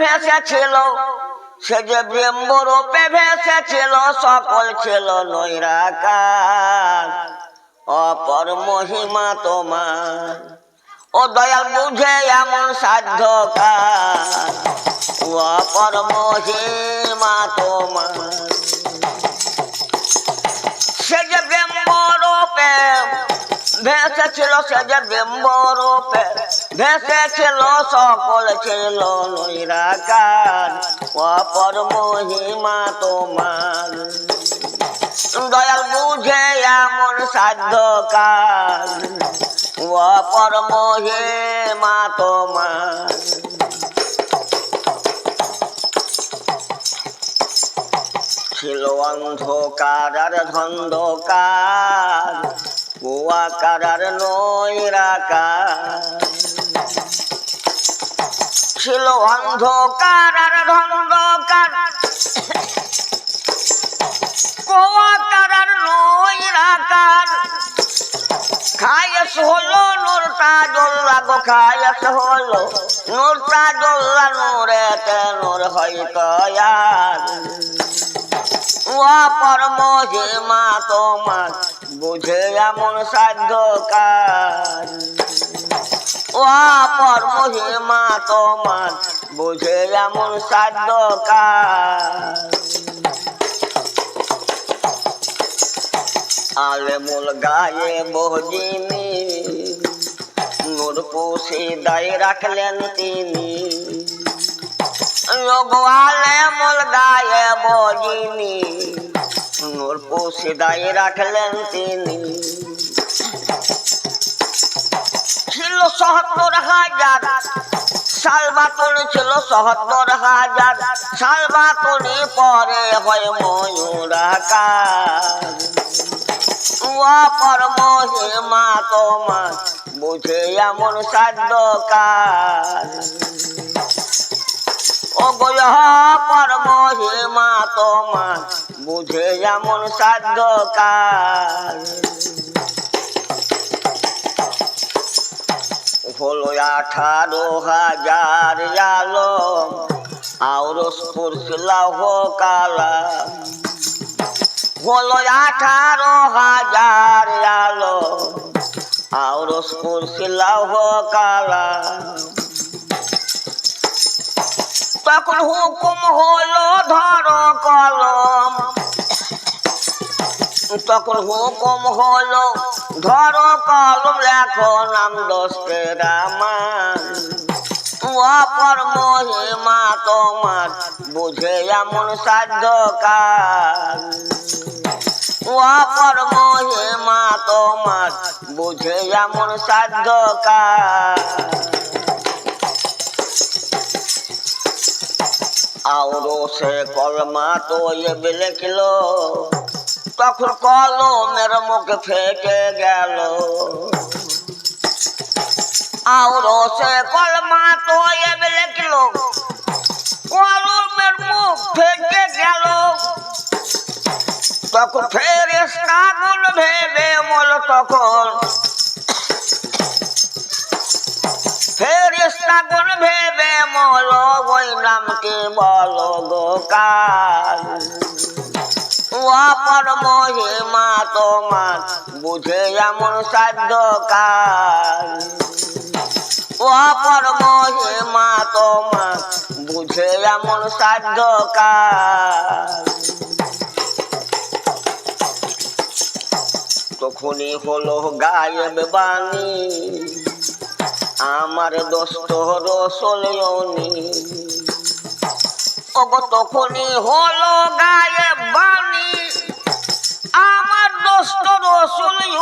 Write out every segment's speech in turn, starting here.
ভেসেছিল, সে যে ব্রহ্মরূপে ভেসেছিল, সকল ছিল নৈরাকার। অপর মহিমা তোমার, ও দয়াল বুঝে এমন সাধ্য অপর মহিমা তোমার, সে যে ব্রহ্মরূপে ভেসেছিল, সে যে ব্রহ্মরূপে ভেসেছিল সকল ছিল নৈরাকার অপর মহিমা তোমার। দয়াল বুঝে এমন সাধ্য কাজ অপর মহিমা তোমার। ছিল অন্ধকার আর ধন্ধকার, কুয়াকার আর নৈরাকার। ছিল অন্ধকার আর ধন্ধকার কুয়াকার আর নৈরাকার। খায়স হলো নোরটা জল্লা গো, খায়স হলো নোরটা জল্লা নোরেতে নোর হয়তো আর অপর মহিমা তোমার বুঝে এমন সাধ্য কাজ অপর মহিমা তোমার, বুঝে এমন সাধ্য কাজ আলেমুল গায়ে বহজিনি নূর পুষি দায় রাখলেন তিনি। লোক আলেমুল গায়ে বজিনি নূর পুষি দায়ে রাখলেন তিনি। ছিল সহত্তর হাজার সালবাতন ছিল সত্তর হাজার সালবাতনি পরে হয় ময়ূরাকার অপর মহিমা তোমার, বুঝে এমন সাধ্য কাজ ও অপর মহিমা তোমার, বুঝে এমন সাধ্য কাজ হলো আঠারো হাজার আলম, আউরস পুরসিলাহ কালা হলো আঠারো হাজার আলো আর স্কুলশিলাহ কালা তখন হুকুম হলো, ধর কলম। তখন হুকুম হলো, ধর কলম লেখো নাম দোষের আমার অপর মহিমা তোমার, বুঝে এমন সাধ্য কাজ অপর মহিমা তোমার, বুঝে এমন সাধ্য কাজ আউরো সে কলমা তো এবে লিখল তখন কলমের মুখ ফেটে গেল। আউরো সে কলমা তো এবে লিখল কলমের মুখ ফেটে গেল। তখন ফেরেস্তা গুল ভেবে মল তখন। ফেরেস্তা গুল ভেবে মল ওই নামকে বলো গো কাজ অপর মহিমা তোমার, বুঝে এমন সাধ্য কাজ অপর মহিমা তোমার, বুঝে এমন সাধ্য কাজ তখনই হলো গায়েব বাণী। আমার দোস্ত রসলনি ওগো তখনই হলো গায়েব বাণী। আমার দোস্ত রসলনি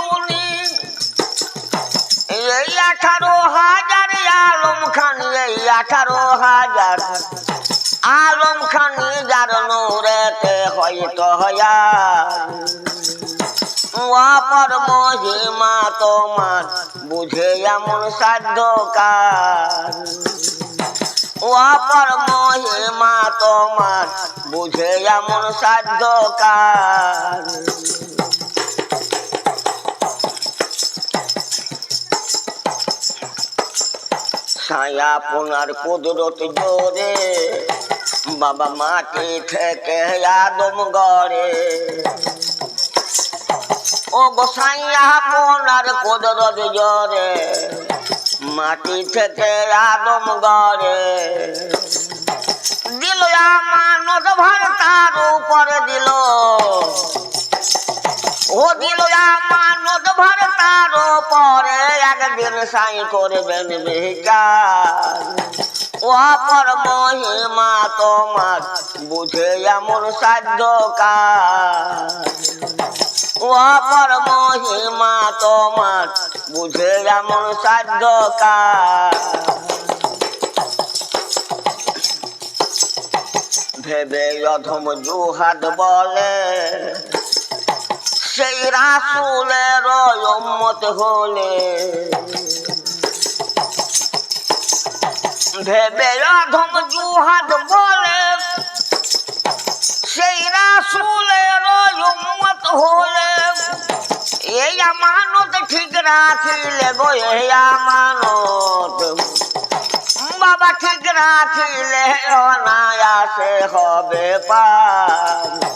এই আঠারো হাজার আলম খান, এই আঠারো হাজার আলম খান যার নৌরেতে হয়তো হয়া। অপর মহিমা তোমার, বুঝে এমন সাধ্য কাজ অপর মহিমা তোমার, বুঝে এমন সাধ্য কাজ গোসাইয়া আপনার কুদরত জোরে, বাবা মাটি থেকে আদম গড়ে। ও গোসাইয়া আপনার কুদরত জোরে, মাটি থেকে আদম গড়ে। দিল আমানত ভার তার উপরে দিল। ও দিল আমানত ভার তার উপরে একদিন সাই করবেন বিচার। অপর মহিমা তোমার বুঝে এমন সাধ্য কার ও তোমার, বুঝে এমন সাধ্য ভেবে অধম জুহাদ বলে, সেই রাসুলের উম্মত হলে। ভেবে অধম জুহাদ বলে, সেই রাসুলের হলে। আমানত ঠিক রাখিলে গো এই আমানত বাবা ঠিক রাখিলে অনায়াসে হবে পার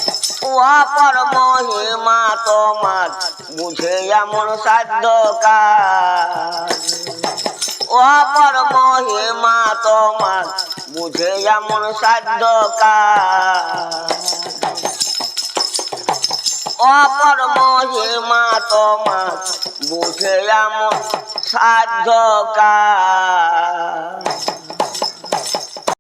মহিমা তোমার বুঝে এমন সাধ্য কাজ অপর মহিমা তোমার বুঝে এমন সাধ্য কাজ অপর মহিমা তোমার বুঝে এমন সাধ্য কাজ।